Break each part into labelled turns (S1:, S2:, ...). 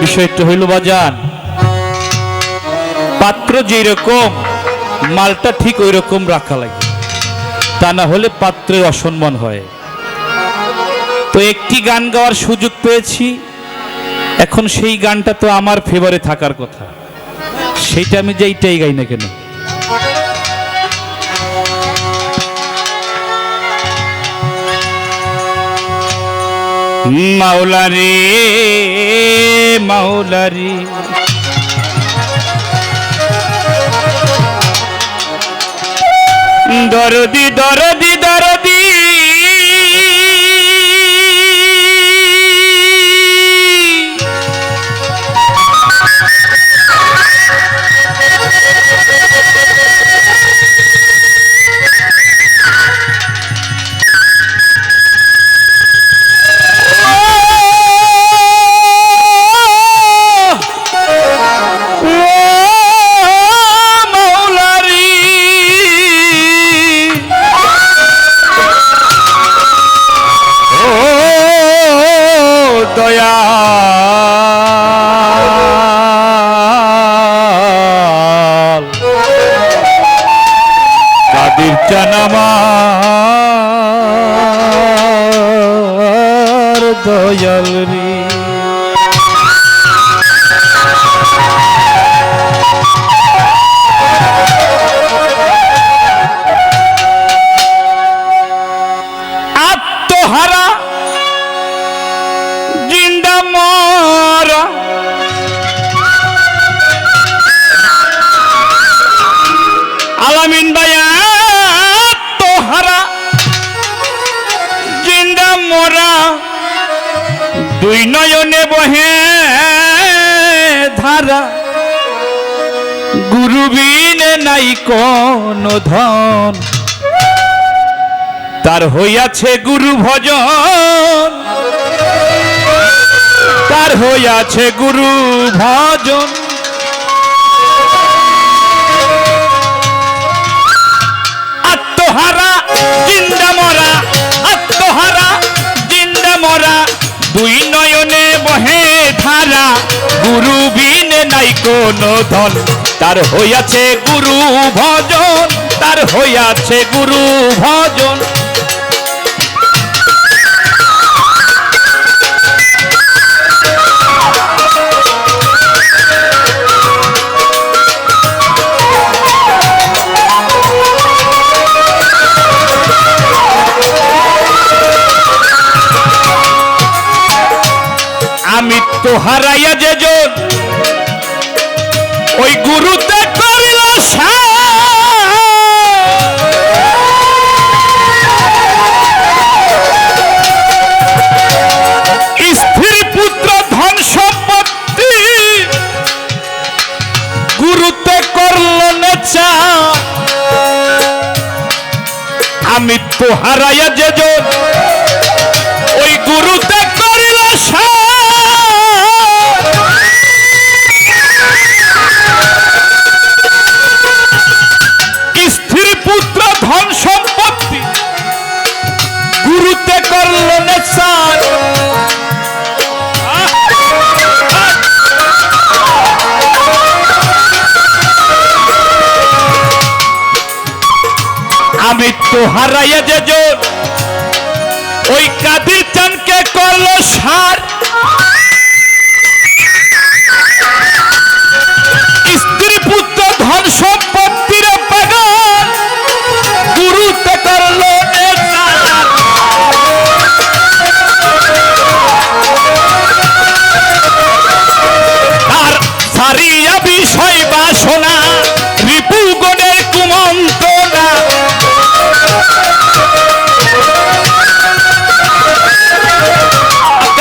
S1: বিষয়টা হইল বাজান পাত্র যেরকম মালটা ঠিক ওই রকম রাখা লাগে। তা না হলে পাত্রের অসম্মান হয়। তো একটি গান গাওয়ার সুযোগ পেয়েছি। এখন সেই গানটা তো আমার ফেভারে থাকার কথা। সেইটা আমি যেইটাই গাই না কেন মাওলারে মাওলারে। দরদি দরদি Yeah. আলামিন তোহারা, জিন্দা মরা, দুই নয়নে বহে ধারা। গুরু বিনে নাই কোন ধন, তার হইয়াছে গুরু ভজন। তার হইয়াছে গুরু ভজন। কোনো ধন তার হইয়াছে গুরু ভজন তার হইয়াছে গুরু ভজন। আমি তো হারাইয়া যে ওই গুরুতে করিল স্থির পুত্র ধন সম্পত্তি গুরুতে করল নেচা। আমি তো হারাইয়া যে ওই গুরুতে আমি তো হারাইয়া যে জোর ওই কাদির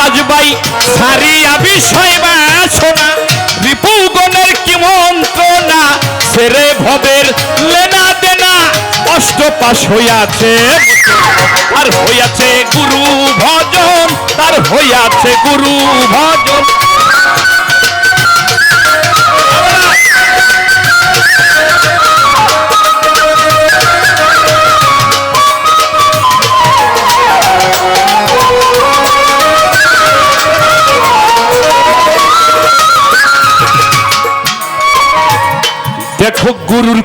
S1: কাজবাই সারিয়া বিষয় বাসনা রিপু গণের কি মন্ত্রণা? সেরে ভবের লেনা দেনা। অষ্টপাশ হইয়াছে, আর হইয়াছে গুরু ভজন। তার হইয়াছে গুরু ভজন।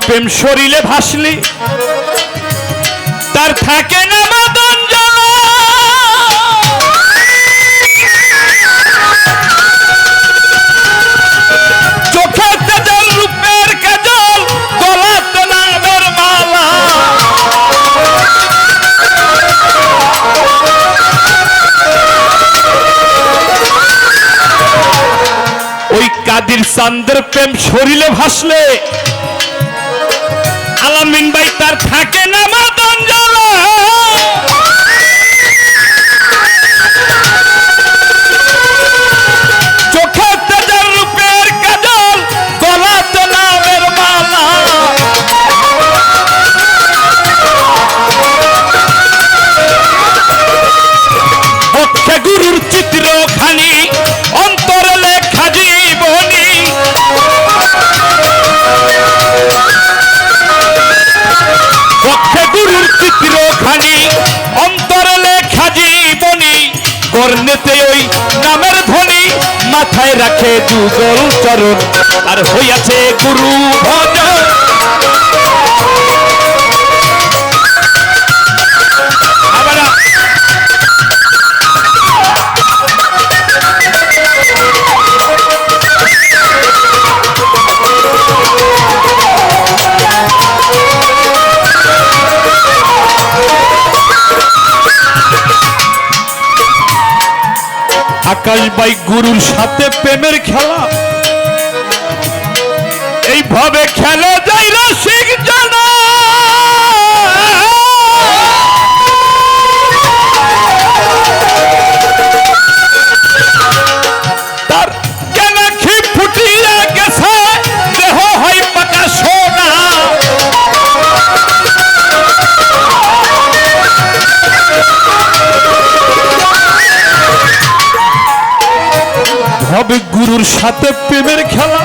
S1: প্রেম শরীরে ভাসলি, তার থাকে না মদন জ্বালা। মালা ওই কাদির চান্দের প্রেম শরীরে ভাসলে আলামিন ভাই তার থাকে না মাদন জ্বালা গুরুর চিত্র খানি কর্ণেতে ওই নামের ধ্বনি মাথায় রাখে যুগল চরণ। আর হইয়াছে গুরু ভজন। আকাশ বাই গুরুর সাথে প্রেমের খেলা। এইভাবে খেলা গুরুর সাথে প্রেমের খেলা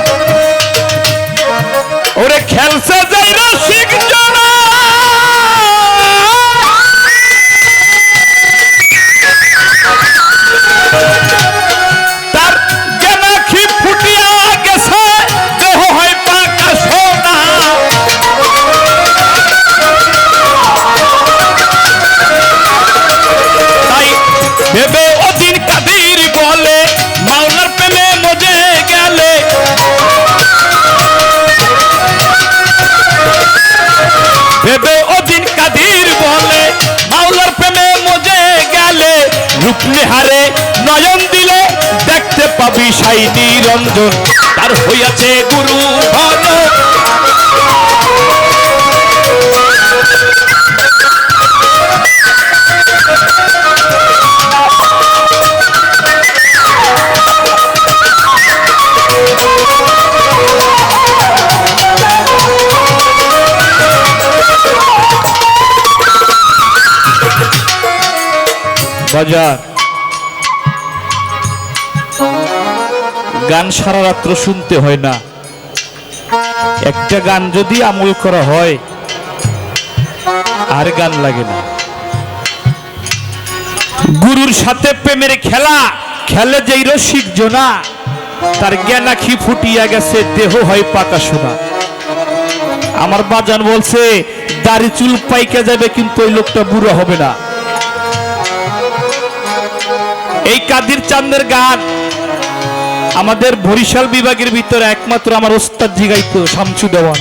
S1: হারে নয়ন দিলে দেখতে পাবি সাই নিরঞ্জন তার হইয়াছে গুরু ভজন বাজার। গান সারা রাত্র শুনতে হয় না। একটা গান যদি আমল করা হয়, আর গান লাগে না। গুরুর সাথে প্রেমের খেলা, খেলে যেই রসিক জোনা, তার জ্ঞানাখি ফুটিয়া গেছে, দেহ হয় পাকা সোনা। আমার বাজান বলছে, দাড়ি চুল পাইকে যাবে, কিন্তু ওই লোকটা বুড়ো হবে না। এই কাদির চান্দের গান আমাদের বরিশাল বিভাগের ভিতরে একমাত্র আমার ওস্তাদ জিগাইতো, শামসু দেওয়ান।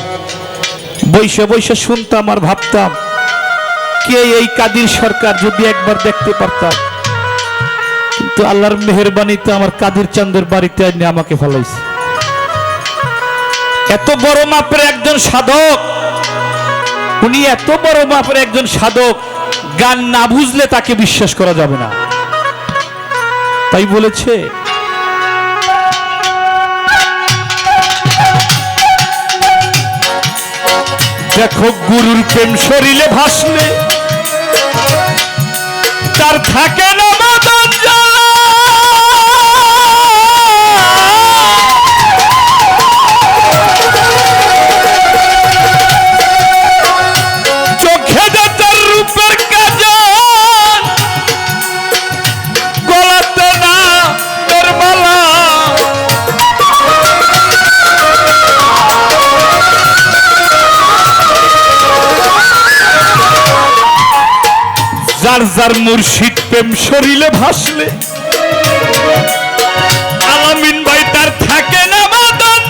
S1: বৈশে বৈশে শুনতাম আর ভাবতাম, কে এই কাদির সরকার যদি একবার দেখতে পারতাম? কিন্তু আল্লাহর মেহরবানিতে আমার কাদির চান্দের বাড়িতে এনে আমাকে ফেলাইছে। এত বড় মাপের একজন সাধক, উনি এত বড় মাপের একজন সাধক, গান না বুঝলে তাকে বিশ্বাস করা যাবে না। তাই বলেছে দেখো গুরুর প্রেম শরীরে ভাসলে তার থাকে না জ্বালা। হাজার মুর্শিদ প্রেম শরীরে ভাসলে। আলামিন ভাই তার থাকে না মাদন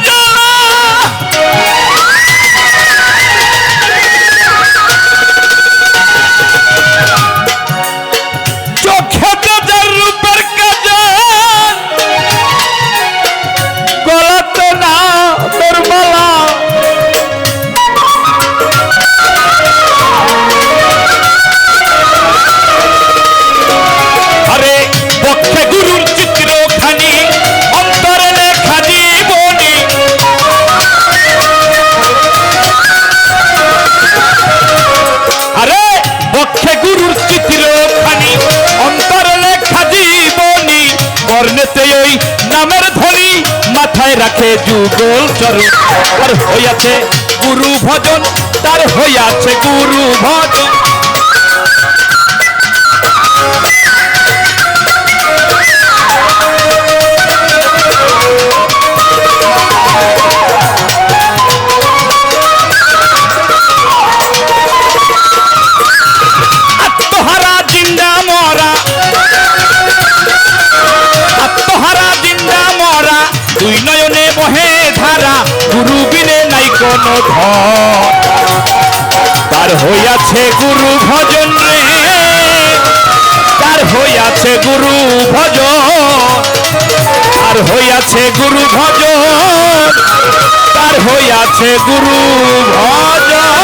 S1: তার হইয়াছে গুরু ভজন তার হইয়াছে গুরু ভজন। ধর তার হইয়াছে গুরু ভজন রে। তার হইয়াছে গুরু ভজন। তার হইয়াছে গুরু ভজন। তার হইয়াছে গুরু ভজন।